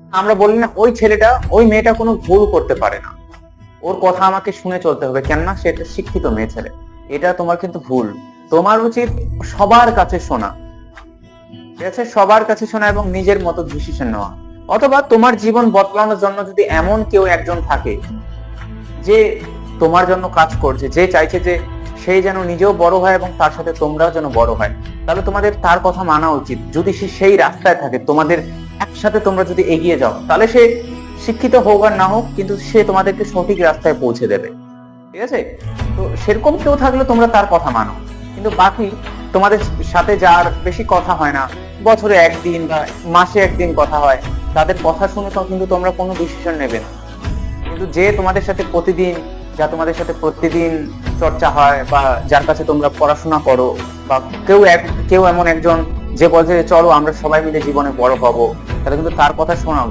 আমরা বলি না, ওই ছেলেটা, ওই মেয়েটা কোনো ভুল করতে পারে না। ওর কথা আমাকে শুনে চলতে হবে, কেননা সে একটা শিক্ষিত মেয়ে ছেলে। এটা তোমার কিন্তু ভুল। তোমার উচিত সবার কাছে শোনা। ঠিক আছে? সবার কাছে শোনা এবং নিজের মতো ডিসিশন নেওয়া। অথবা তোমার জীবন বদলানোর জন্য যদি এমন কেউ একজন থাকে, যে তোমার জন্য কাজ করছে, যে চাইছে যে সেই যেন নিজেও বড় হয় এবং তার সাথে তোমরাও যেন বড় হয়, তাহলে তোমাদের তার কথা মানা উচিত। যদি সে সেই রাস্তায় থাকে, তোমাদের একসাথে তোমরা যদি এগিয়ে যাও, তাহলে সে শিক্ষিত হোক আর না হোক, কিন্তু সে তোমাদেরকে সঠিক রাস্তায় পৌঁছে দেবে। ঠিক আছে? তো সেরকম কেউ থাকলে তোমরা তার কথা মানো। কিন্তু বাকি তোমাদের সাথে যার বেশি কথা হয় না, বছরে একদিন বা মাসে একদিন কথা হয়, তাদের কথা শুনে তো কিন্তু তোমরা কোনো ডিসিশন নেবে না। কিন্তু যে তোমাদের সাথে প্রতিদিন, যা তোমাদের সাথে প্রতিদিন চর্চা হয় বা যার কাছে তোমরা পড়াশোনা করো, বা কেউ এক, কেউ এমন একজন যে বলছে চলো, আমরা সবাই মিলে জীবনে বড় হব। তাহলে কিন্তু তার কথা শোনা।